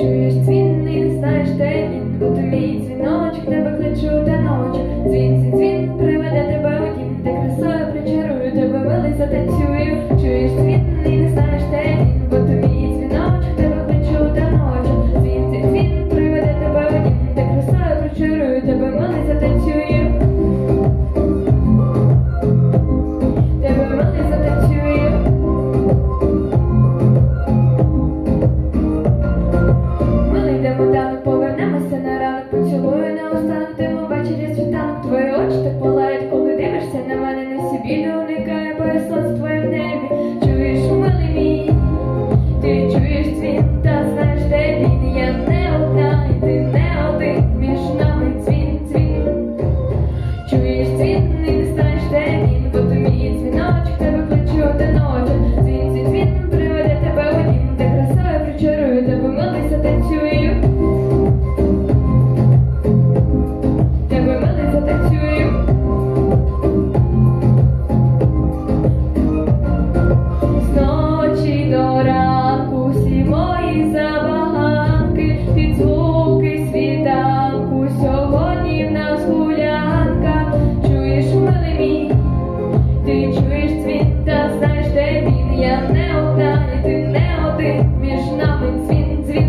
чуєш дзвін, не знаєш, де він У твій дзвіночок тебе кличу та ночі. Дзвін, дзвін, дзвін, приведе тебе у дім Де красою причарую, тебе милий затанцюю Чуєш дзвін, не знаєш, де він Бо твій тебе кличу та ночі. Дзвін, дзвін, дзвін, приведе тебе у красою причарую, тебе милий Твої очі не і ти не один, між нами дзвін, дзвін.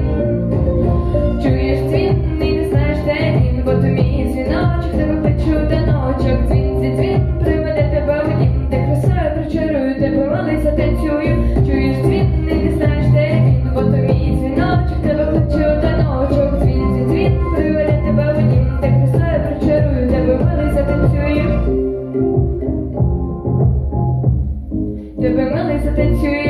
Чуєш дзвін, і не знаєш, де він, бо то мій дзвіночок, тебе кличу таночок. Дзвін, дзвін, дзвін, приведе тебе у дім, де красою причарую, тебе малий затанцюю. Чуєш дзвін, і не знаєш, де він, бо то мій дзвіночок, тебе кличу таночок. Дзвін, дзвін, дзвін, приведе тебе у дім, де красою причарую, тебе малий затанцюю. Тебе малий затанцюю.